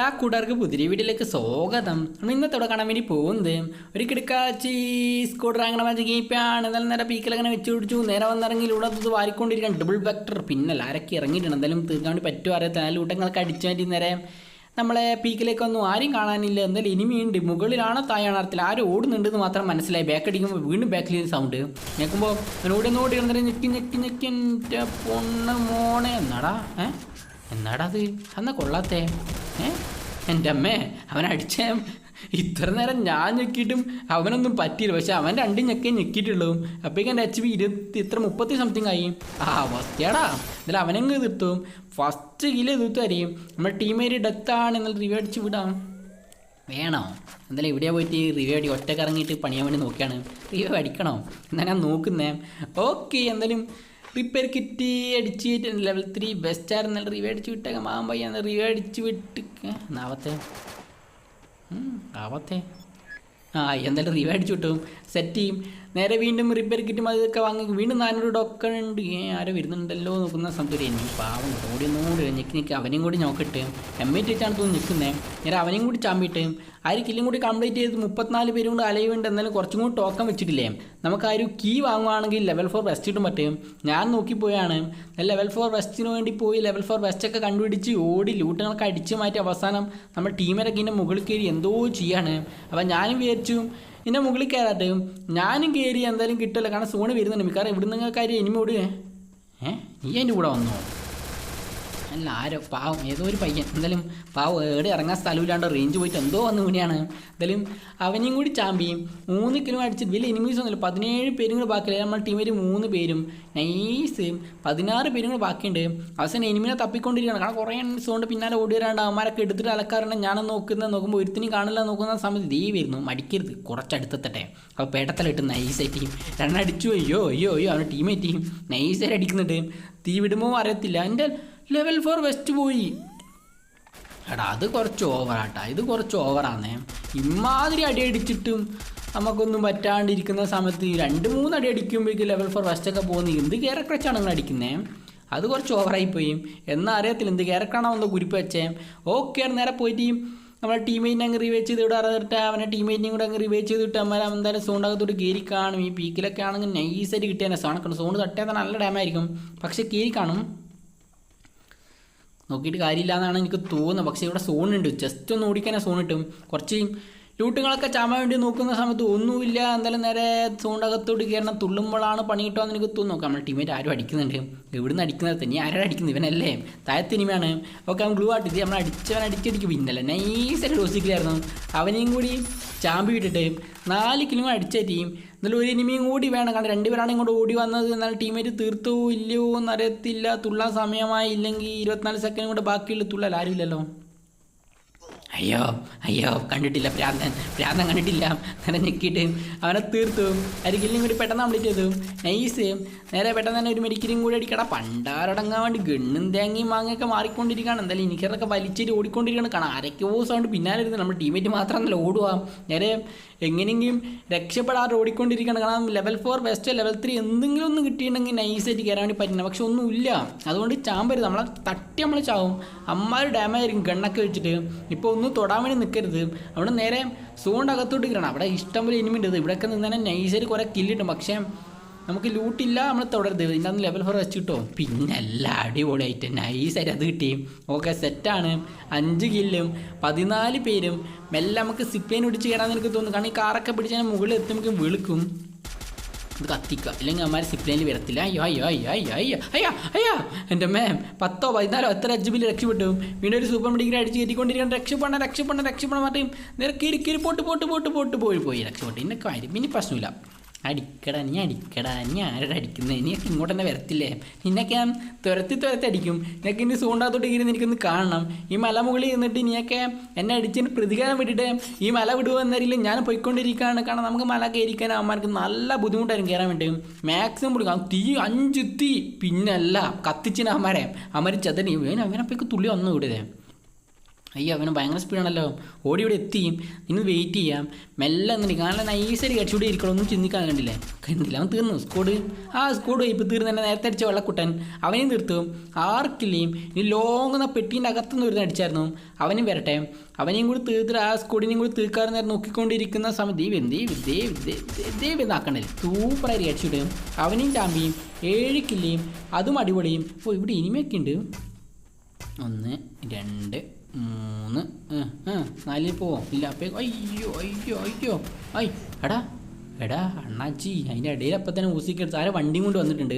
എല്ലാ കൂട്ടുകാർക്ക് പുതിരി വീട്ടിലേക്ക് സ്വാഗതം. നമ്മൾ ഇന്നത്തോടെ കാണാൻ വേണ്ടി പോകുന്നത് ഒരു കിടക്കാച്ചി സ്കൂട്ടർ അങ്ങനെ വെച്ച് ഗീപ്പാണ് എന്നാലും നേരെ പീക്കലങ്ങനെ വെച്ച് പിടിച്ചു. നേരെ വന്നിറങ്ങി ഇവിടെ അത് വാരിക്കൊണ്ടിരിക്കാൻ ഡബിൾ വെക്ടർ പിന്നല്ല ആരൊക്കെ ഇറങ്ങിയിട്ടുണ്ട്. എന്തായാലും തീർക്കാൻ വേണ്ടി പറ്റുമോ അറിയാത്ത ആ ലൂട്ടങ്ങളൊക്കെ അടിച്ചു മാറ്റി നേരെ നമ്മളെ പീക്കിലേക്കൊന്നും ആരും കാണാനില്ല. എന്തായാലും ഇനിമയുണ്ട് മുകളിലാണോ താഴാണ് അർത്ഥത്തിൽ ആരും ഓടുന്നുണ്ടെന്ന് മാത്രം മനസ്സിലായി. ബാക്ക് അടിക്കുമ്പോൾ വീണ്ടും ബാക്കിൽ സൗണ്ട് ഞെക്കുമ്പോൾ ഓടി ഓടി ഇരുന്നിട്ട് ഞെക്കി ഞെക്കി ഞെക്കി. എന്റെ പൊണ്ണ് മോണേ എന്നാടാ? ഏ? എന്നാടാ അത്? അന്ന കൊള്ളാത്തേ. ഏ? എന്റെ അമ്മേ അവൻ അടിച്ചേ. ഇത്ര നേരം ഞാൻ ഞെക്കിയിട്ടും അവനൊന്നും പറ്റിയില്ല. പക്ഷെ അവൻ രണ്ടും ഞെക്കേ ഞെക്കിയിട്ടുള്ളൂ. അപ്പോഴേക്കും എന്റെ എച്ച് പി ഇരുപത്തി ഇത്ര മുപ്പത്തി സംതിങ് ആയി. ആ അവസ്ഥയാടാ. എന്നാലും അവനങ്ങ് തീർത്തും ഫസ്റ്റ് കിൽ തീർത്തു അറിയും നമ്മുടെ ടീമേര് ഡെത്താണ് എന്നാൽ റിവ്യൂ അടിച്ച് വിടാം. വേണോ? എന്തായാലും ഇവിടെ പോയിട്ട് റിവ്യൂ അടി? ഒറ്റക്കിറങ്ങിയിട്ട് പണിയാൻ വേണ്ടി നോക്കിയാണ്. റിവ്യൂ അടിക്കണോ? എന്നാ ഞാൻ നോക്കുന്നേ. ഓക്കെ എന്തായാലും റിപ്പയർ കിറ്റ് അടിച്ച് ലെവൽ ത്രീ ബെസ്റ്റായിരുന്നു നല്ല റിവ്യൂ അടിച്ച് വിട്ടേക്കാം. മാം പയ്യ റിവ്യൂ അടിച്ച് വിട്ട്. നാവത്തെ ആവത്തെ. ആ എന്തായാലും റിവ്യൂ അടിച്ചു കിട്ടും. സെറ്റ് ചെയ്യും. നേരെ വീണ്ടും റിപ്പയർ കിറ്റും അതൊക്കെ വാങ്ങി വീണ്ടും നാനൂറ് ഡോക്കൺ ഉണ്ട്. ആരോ വരുന്നുണ്ടല്ലോ നോക്കുന്ന സമയത്ത് എനിക്ക് പാവം ഓടി ഒന്നുകൂടി ഞെക്കി നിൽക്കുക അവനെയും കൂടി നോക്കിട്ട് എം ഐ ടി വെച്ചാണ് തോന്നുന്നു നിൽക്കുന്നത് നേരെ അവനെയും കൂടി ചാമ്പിട്ട് ആ ഒരു കില്ലും കൂടി കംപ്ലീറ്റ് ചെയ്ത് മുപ്പത്തിനാല് പേരും കൂടി അലയുണ്ട് എന്നാലും കുറച്ചും കൂടി ടോക്കൺ വെച്ചിട്ടില്ലേ? നമുക്ക് ആ ഒരു കീ വാങ്ങുവാണെങ്കിൽ ലെവൽ ഫോർ വെസ്റ്റ് ഇട്ടും പറ്റും ഞാൻ നോക്കിപ്പോയാണ് ലെവൽ ഫോർ വെസ്റ്റിന് വേണ്ടി പോയി ലെവൽ ഫോർ വെസ്റ്റ് ഒക്കെ കണ്ടുപിടിച്ച് ഓടി ലൂട്ടുകളൊക്കെ അടിച്ച് മാറ്റി അവസാനം നമ്മുടെ ടീമിലൊക്കെ ഇതിന്റെ മുകളിൽ കയറി എന്തോ ചെയ്യാണ്. അപ്പം ഞാനും വിചാരിച്ചു ഇതിന്റെ മുകളിൽ കയറാട്ടെ. ഞാനും കയറി എന്തായാലും കിട്ടില്ല കാരണം സോണ് വരുന്നുണ്ട്. മിക്കവാറും ഇവിടെ നിങ്ങൾ കാര്യം ഇനിമ ഓടുകയെ ഏ? നീ എന്റെ കൂടെ വന്നോ? അല്ല ആരോ പാവം ഏതോ ഒരു പയ്യൻ. എന്തായാലും പാവം ഏട് ഇറങ്ങാൻ സ്ഥലമില്ലാണ്ട് റേഞ്ച് പോയിട്ട് എന്തോ വന്ന് വീണിയാണ്. എന്തായാലും അവനെയും കൂടി ചാമ്പിയും മൂന്ന് കിലോ അടിച്ച് വലിയ എനിമീസ് ഒന്നുമില്ല. പതിനേഴ് പേരും കൂടെ ബാക്കിയില്ല? നമ്മുടെ ടീമിൽ മൂന്ന് പേരും. നൈസ് പതിനാറ് പേരും കൂടെ ബാക്കിയുണ്ട്. അവസാനം എനിമിനെ തപ്പിക്കൊണ്ടിരിക്കുകയാണ്. കാരണം കുറേ സോണ്ട് പിന്നാലെ ഓടി വരാണ്ട് അവന്മാരൊക്കെ എടുത്തിട്ട് അലക്കാറുണ്ട്. ഞാനും നോക്കുന്നത്. നോക്കുമ്പോൾ ഒരുത്തിനും കാണില്ല. നോക്കുന്ന സമയത്ത് ദീ വരുന്നു. മടിക്കരുത്. കുറച്ചടുത്തെത്തട്ടെ അപ്പോൾ പേട്ടത്തലിട്ട് നൈസായിട്ട് രണ്ടടിച്ചു അയ്യോ അയ്യോ അയ്യോ. അവന്റെ ടീമേറ്റ് നൈസ് നൈസായിട്ട് അടിക്കുന്നുണ്ട്. തീ വിടുമോ അറിയത്തില്ല. എന്റെ ലെവൽ ഫോർ വെസ്റ്റ് പോയി. എടാ അത് കുറച്ച് ഓവറാട്ടാ ഇത് കുറച്ച് ഓവറാന്നേ ഇമാതിരി അടി അടിച്ചിട്ടും നമുക്കൊന്നും പറ്റാണ്ടിരിക്കുന്ന സമയത്ത് രണ്ട് മൂന്ന് അടി അടിക്കുമ്പോഴേക്കും ലെവൽ ഫോർ വെസ്റ്റൊക്കെ പോകുന്നത് എന്ത് ക്യാരക്ടറാണ് നിങ്ങൾ അടിക്കുന്നത് അത് കുറച്ച് ഓവറായിപ്പോയി എന്നാ അറിയത്തില്ല എന്ത് ക്യാരക്ടറാണോ ഒന്ന് കുരിപ്പ് വെച്ചേ. ഓക്കെ നേരെ പോയിട്ട് നമ്മളെ ടീമേറ്റിനെ അങ്ങ് റിവേ ചെയ്ത് ഇവിടെ അറിഞ്ഞിട്ട് അവനെ ടീമേറ്റിനെയും കൂടെ അങ്ങ് റിവൈവ് ചെയ്തിട്ട് അമ്മ എന്തായാലും സോണ്ടകത്തോട്ട് കയറി കാണും. ഈ പീക്കിലൊക്കെ ആണെങ്കിൽ നൈസായിട്ട് കിട്ടിയാൽ സോണക്കണം സോണ്ട് തട്ടിയാൽ തന്നെ നല്ല ഡാമായിരിക്കും പക്ഷേ കയറി കാണും. നോക്കിയിട്ട് കാര്യമില്ല എന്നാണ് എനിക്ക് തോന്നുന്നത്. പക്ഷേ ഇവിടെ സോണുണ്ട്. ജസ്റ്റ് ഒന്ന് ഓടിക്കാനേ സോൺ കിട്ടും കുറച്ച് ലൂട്ടുകളൊക്കെ ചാമാൻ വേണ്ടി നോക്കുന്ന സമയത്ത് ഒന്നുമില്ല. എന്തായാലും നേരെ സോണ്ടകത്തോട്ട് കയറണം. തുള്ളുമ്പോഴാണ് പണി കിട്ടുമെന്ന് എനിക്ക് തോന്നുന്നു. നമ്മൾ ടീമേറ്റ് ആരും അടിക്കുന്നുണ്ട്. ഇവിടുന്ന് അടിക്കുന്നത്? തന്നെ ആരും അടിക്കുന്നത്? ഇവനല്ലേ. താഴത്തെ ഇനിമയാണ് ഓക്കെ അവൻ ഗ്ലൂ ആട്ടിച്ച് നമ്മൾ അടിച്ചവൻ അടിച്ചടിക്കും പിന്നല്ലേ നൈസായിട്ട് ഡോസിക്കലായിരുന്നു അവനെയും കൂടി ചാമ്പി വിട്ടിട്ട് നാല് കിലോ അടിച്ച ടീം എന്നാലും ഒരു എനിമിയും കൂടി വേണം. കാരണം രണ്ടുപേരാണ് ഇങ്ങോട്ട് ഓടി വന്നത്. എന്നാൽ ടീമേറ്റ് തീർത്തോ ഇല്ലയോ എന്നറിയത്തില്ല. തുള്ളാൻ സമയമായില്ലെങ്കിൽ ഇരുപത്തിനാല് സെക്കൻഡ് കൂടെ ബാക്കിയുള്ള. തുള്ളൽ ആരുമില്ലല്ലോ. അയ്യോ അയ്യോ കണ്ടിട്ടില്ല പ്രാന്തൻ. പ്രാന്തൻ കണ്ടിട്ടില്ല. നേരെ ഞെക്കിയിട്ട് അവനെ തീർത്തു. അരികിലും കൂടി പെട്ടെന്ന് കംപ്ലീറ്റ് ചെയ്തു. നൈസ് നേരെ പെട്ടെന്ന് തന്നെ ഒരു മെഡിക്കലും കൂടി അടിക്കട. പണ്ടാരടങ്ങാൻ വേണ്ടി ഗണ്ണും തേങ്ങയും മാങ്ങയൊക്കെ മാറിക്കൊണ്ടിരിക്കുകയാണ്. എന്തായാലും എനിക്കതൊക്കെ വലിച്ചിട്ട് ഓടിക്കൊണ്ടിരിക്കുകയാണ്. കാരണം ആരൊക്കെയോ സൗണ്ട് പിന്നാലെ ഇരുന്ന് നമ്മുടെ ടീമേറ്റ് മാത്രമല്ല ഓടുക നേരെ എങ്ങനെയെങ്കിലും രക്ഷപ്പെടാതെ ഓടിക്കൊണ്ടിരിക്കുകയാണ്. കാരണം level four best level three എന്തെങ്കിലും ഒന്ന് കിട്ടിയിട്ടുണ്ടെങ്കിൽ നൈസായിട്ട് കയറാൻ വേണ്ടി പറ്റില്ല പക്ഷെ ഒന്നുമില്ല. അതുകൊണ്ട് ചാമ്പരുത് നമ്മളെ തട്ടി നമ്മൾ ചാവും. അമ്മാര് ഡാമേജ് ആയിരിക്കും. ഗണ്ണൊക്കെ വെച്ചിട്ട്. ഇപ്പോൾ ഒന്ന് തൊടാൻ വേണ്ടി നിൽക്കരുത് അവിടെ നേരെ സോണിന്റെ അകത്തോട്ട് കയറണം അവിടെ ഇഷ്ടം പോലെ ഇനിമി ഉണ്ട് ഇവിടെയൊക്കെ നിന്നാൽ നൈസരി കുറേ കില്ലിട്ടും പക്ഷേ നമുക്ക് ലൂട്ടില്ല നമ്മൾ തുടരുത്. ഇതിന്റെ ലെവൽ ഫോർ വെച്ച് കിട്ടും പിന്നെ എല്ലാം അടിപൊളിയായിട്ട് നൈസായിട്ട് അത് കിട്ടി. ഓക്കെ സെറ്റാണ് അഞ്ച് കില്ലും പതിനാല് പേരും. മെല്ലെ നമുക്ക് സിപ്പേൻ പിടിച്ച് കയറാമെന്ന് എനിക്ക് തോന്നുന്നു. കാരണം ഈ കാറൊക്കെ പിടിച്ചാൽ മുകളിൽ എത്തുമ്പോൾ വിളിക്കും. ഇത് കത്തിക്കുക. ഇല്ലെങ്കിൽ അമ്മമാർ സിപ്ലൈനിൽ വരത്തില്ല. അയ്യോ അയ്യോ അയ്യോ അയ്യോ അയ്യോ അയ്യോ അയ്യോ. എന്റെ മാം പത്തോ പതിനാലോ എത്ര അഞ്ച് ബില്ല് രക്ഷപ്പെട്ടു. വീണ്ടും ഒരു സൂപ്പർ മെഡിക്കൽ അടിച്ച് കയറ്റിക്കൊണ്ടിരിക്കണം രക്ഷപ്പെടണം രക്ഷപ്പെടണം രക്ഷപ്പെടണം മാറ്റും നേരെ കീറി കീറി പോട്ട് പോട്ട് പോട്ട് പോട്ട് പോയി പോയി രക്ഷപ്പെട്ടു. ഇന്നൊക്കെ കാര്യം പിന്നെ പ്രശ്നമില്ല. അടിക്കടാ നീ അടിക്കടാ നീ ആരുടെ അടിക്കുന്നത് നീയൊക്കെ ഇങ്ങോട്ട് തന്നെ വരത്തില്ലേ? നിന്നൊക്കെ ഞാൻ തുരത്തി തുരത്തി അടിക്കും. നിനക്ക് ഇനി സൂണ്ടാത്തോട്ട് ഇരുന്ന് എനിക്കൊന്ന് കാണണം. ഈ മല മുകളിൽ നിന്നിട്ട് നീയൊക്കെ എന്നെ അടിച്ചതിന് പ്രതികാരം വിട്ടിട്ട് ഈ മല വിടുവെന്നറിയില്ല ഞാൻ പോയിക്കൊണ്ടിരിക്കുകയാണ്. കാരണം നമുക്ക് മല കയറിക്കാൻ അമ്മമാർക്ക് നല്ല ബുദ്ധിമുട്ടായിരുന്നു കയറാൻ വേണ്ടി. മാക്സിമം കൊടുക്കാം. തീ അഞ്ച് തീ. പിന്നല്ല കത്തിച്ചിന് അമ്മമാരെ അമ്മര് ചതനി വേണം അവനെപ്പോഴേക്ക് തുള്ളി വന്നു വിടുതേ അയ്യോ അവന് ഭയങ്കര സ്പീഡാണല്ലോ ഓടി ഇവിടെ എത്തിയും. ഇന്ന് വെയിറ്റ് ചെയ്യാം. മെല്ലെ എന്നിട്ട് കാരണം നൈസായിട്ട് കടിച്ചുകൂടി ഇരിക്കണം ഒന്നും ചിന്തിക്കാൻ കണ്ടില്ലേ? കണ്ടില്ല. അവൻ തീർന്നു. സ്കോഡ് ആ സ്കോഡ് ഇപ്പോൾ തീർന്നു തന്നെ നേരത്തെ അടിച്ച വെള്ളക്കുട്ടൻ അവനെയും തീർത്തു. ആർക്കില്ലേയും. ലോങ് ലോങ്ങുന്ന പെട്ടീന്റെ അകത്തുനിന്ന് ഒരു അടിച്ചായിരുന്നു. അവനും വരട്ടെ. അവനെയും കൂടി തീർത്തിട്ട് ആ സ്കോഡിനെയും കൂടി തീർക്കാറ് നേരം നോക്കിക്കൊണ്ടിരിക്കുന്ന സമയം. ദൈവം ദൈവം ദൈവം ദൈവം എന്നാക്കണ്ടേ സൂപ്പറായി അടിച്ചിട്ട് അവനെയും ചാമ്പിയും ഏഴ് അതും അടിപൊളിയും. ഓ ഇവിടെ ഇനിമയൊക്കെ ഉണ്ട്. ഒന്ന് രണ്ട് മൂന്ന് നാലിൽ പോവോ? ഇല്ല അപ്പേ അയ്യോ അയ്യോ അയ്യോ ഐ എടാ എടാ അണ്ണാച്ചി അതിന്റെ ഇടയിൽ അപ്പം തന്നെ ഊസിക്കെടുത്ത് ആരെ വണ്ടിയും കൊണ്ട് വന്നിട്ടുണ്ട്.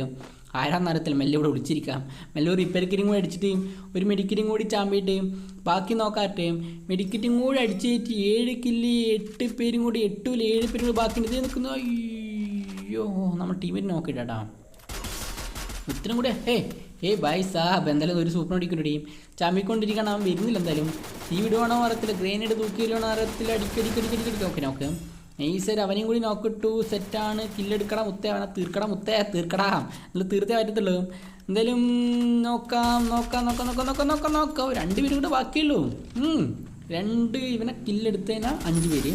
ആരാന്ന് അറിയത്തില്ല മെല്ലെ ഇവിടെ വിളിച്ചിരിക്കാം? മെല്ലെ ഒരു റിപ്പയർക്കിറ്റും കൂടി അടിച്ചിട്ട് ഒരു മെഡിക്കറ്റും കൂടി ചാമ്പിയിട്ട് ബാക്കി നോക്കാട്ടെ മെഡിക്കറ്റും കൂടി അടിച്ചിട്ട് ഏഴ് കില്ലി എട്ട് പേരും കൂടി എട്ടിൽ ഏഴ് പേരും കൂടി ബാക്കി നിൽക്കുന്നു. അയ്യോ നമ്മുടെ ടീമിൽ നോക്കിയിട്ടാ ഉത്തരം കൂടെ ഏ ഏ ബൈ സാബ്. എന്തായാലും ഒരു സൂപ്പർ അടിക്കൊണ്ടിരിക്കും ചാമ്പിക്കൊണ്ടിരിക്കണം അവൻ വരുന്നില്ല എന്തായാലും. ഈ വിടുവാണോ അറിയത്തില്ല ഗ്രേനേഡ് തൂക്കി വരുവാണോ അറിയത്തില്ല കടി ഓക്കെ നോക്ക് നൈസർ അവനെയും കൂടി നോക്കിട്ടു സെറ്റാണ് കില്ലെടുക്കണം മുത്തേ അവനെ. തീർക്കണം മുത്തേ. തീർക്കടാ. എന്നിട്ട് തീർത്തേ പറ്റത്തുള്ളൂ. എന്തായാലും നോക്കാം നോക്കാം നോക്കാം നോക്കാം നോക്കാം നോക്കാം നോക്കാം. രണ്ട് പേരും കൂടെ ബാക്കിയുള്ളൂ. രണ്ട് ഇവനെ കില്ലെടുത്തതിനാ അഞ്ച് പേര്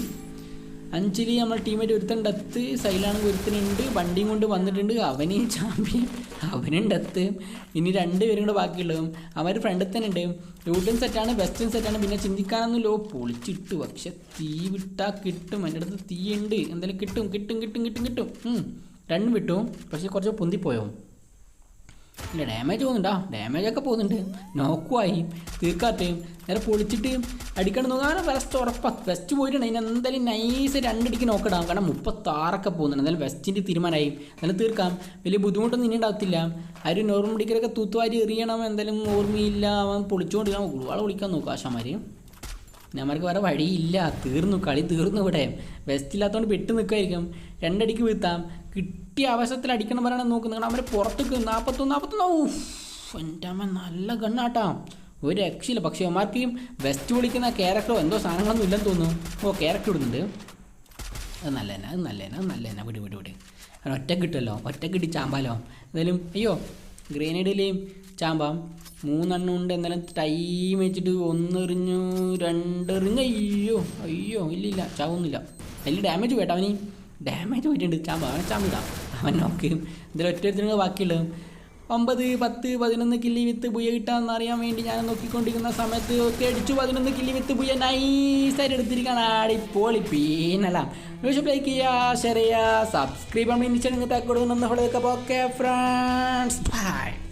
അഞ്ചിൽ നമ്മൾ ടീമേറ്റ് ഒരുത്തൻ ഡത്ത് സൈലാണെങ്കിൽ ഒരുത്തനുണ്ട് വണ്ടിയും കൊണ്ട് വന്നിട്ടുണ്ട്. അവന് ചാമ്പ്യൻ അവനും ഇനി രണ്ട് പേരും കൂടെ ബാക്കിയുള്ളതും അവർ ഫ്രണ്ടിൽ തന്നെ ഉണ്ട്. ലൂട്ടൻ സെറ്റാണ് വെസ്റ്റേൺ സെറ്റാണ് പിന്നെ ചിന്തിക്കാനൊന്നുമില്ലോ പൊളിച്ചിട്ടു. പക്ഷെ തീ വിട്ടാൽ കിട്ടും. എന്റെ അടുത്ത് തീ ഉണ്ട് എന്തായാലും കിട്ടും കിട്ടും കിട്ടും കിട്ടും കിട്ടും. രണ്ടും വിട്ടു. പക്ഷെ കുറച്ച് പൊന്തിപ്പോയോ? ഇല്ല ഡാമേജ് പോകുന്നുണ്ടോ. ഡാമേജൊക്കെ പോകുന്നുണ്ട്. നോക്കുവായി. തീർക്കാത്തയും നേരെ പൊളിച്ചിട്ട് അടിക്കണം. നോക്കാൻ വെസ്റ്റ് ഉറപ്പാ. വെസ്റ്റ് പോയിട്ടുണ്ട്. അതിന് എന്തായാലും നൈസ് രണ്ടടിക്ക് നോക്കിടാം കാരണം മുപ്പത്താറൊക്കെ പോകുന്നുണ്ട്. എന്തായാലും വെസ്റ്റിന്റെ തീരുമാനമായി. എന്നാലും തീർക്കാം. വലിയ ബുദ്ധിമുട്ടൊന്നും ഇനി ഉണ്ടാകത്തില്ല. ആ ഒരു നോർമൽ ഡിക്കറൊക്കെ തൂത്തുവാരി എറിയണം. എന്തായാലും ഓർമ്മയില്ല. അവൻ പൊളിച്ചുകൊണ്ടിരിക്കണം ഒരുപാട് വിളിക്കാൻ നോക്കുക ആശാമാർ നമ്മൾക്ക് വേറെ വഴിയില്ല തീർന്നു കളി തീർന്നു ഇവിടെ. വെസ്റ്റ് ഇല്ലാത്തതുകൊണ്ട് പെട്ട് നിൽക്കുമായിരിക്കും രണ്ടടിക്ക് വീഴ്ത്താം. കിട്ടിയ അവസരത്തിൽ അടിക്കണം പറയണ നോക്കുന്നത് അവരെ പുറത്തേക്ക് നാൽപ്പത്തൊന്ന് നാൽപ്പത്തൊന്ന് ഊഫ് എന്റെ അമ്മ നല്ല കണ്ണാട്ടാ ഒരു രക്ഷയില്ല. പക്ഷേ അവന്മാർക്കും വെസ്റ്റ് വിളിക്കുന്ന ക്യാരക്ടറോ എന്തോ സാധനങ്ങളൊന്നും ഇല്ലെന്ന് തോന്നുന്നു. ഓ ക്യാരക്ടർ ഇടുന്നുണ്ട്. അത് നല്ല തന്നെ അത് നല്ല തന്നെ അത് നല്ല തന്നെ വിട് വിട് വിട്. അവൻ ഒറ്റ കിട്ടുമല്ലോ ഒറ്റ കിട്ടി ചാമ്പാലോ. എന്തായാലും അയ്യോ ഗ്രേനേഡിലെയും ചാമ്പാം. മൂന്നെണ്ണം ഉണ്ട്. എന്നാലും ടൈം വെച്ചിട്ട് ഒന്നെറിഞ്ഞു രണ്ടെറിഞ്ഞു. അയ്യോ അയ്യോ ഇല്ലില്ല ഇല്ല ചാവൊന്നുമില്ല വലിയ ഡാമേജ് പോയിട്ട് അവന്. ഡാമേജ് പോയിട്ടുണ്ട്. ചാമ്പ അവനെ ചാമ്പിടാം അവൻ നോക്ക്. ഇതിൽ ഒറ്റ ബാക്കിയുള്ളത് ഒമ്പത് പത്ത് പതിനൊന്ന് കില്ലി വിത്ത് പുയ കിട്ടാമെന്ന് അറിയാൻ വേണ്ടി ഞാൻ നോക്കിക്കൊണ്ടിരിക്കുന്ന സമയത്ത് ഒക്കെ അടിച്ചു. പതിനൊന്ന് കില്ലി വിത്ത് പുയ നൈസായിട്ട് എടുത്തിരിക്കുകയാണ്. അടിപൊളി. പീനല്ല ലൈക്ക് ചെയ്യുക ഷെയർ ചെയ്യുക സബ്സ്ക്രൈബ് ചെയ്യാൻ വേണ്ടി ചടങ്ങ് ഓക്കെ ഫ്രണ്ട്സ് ബൈ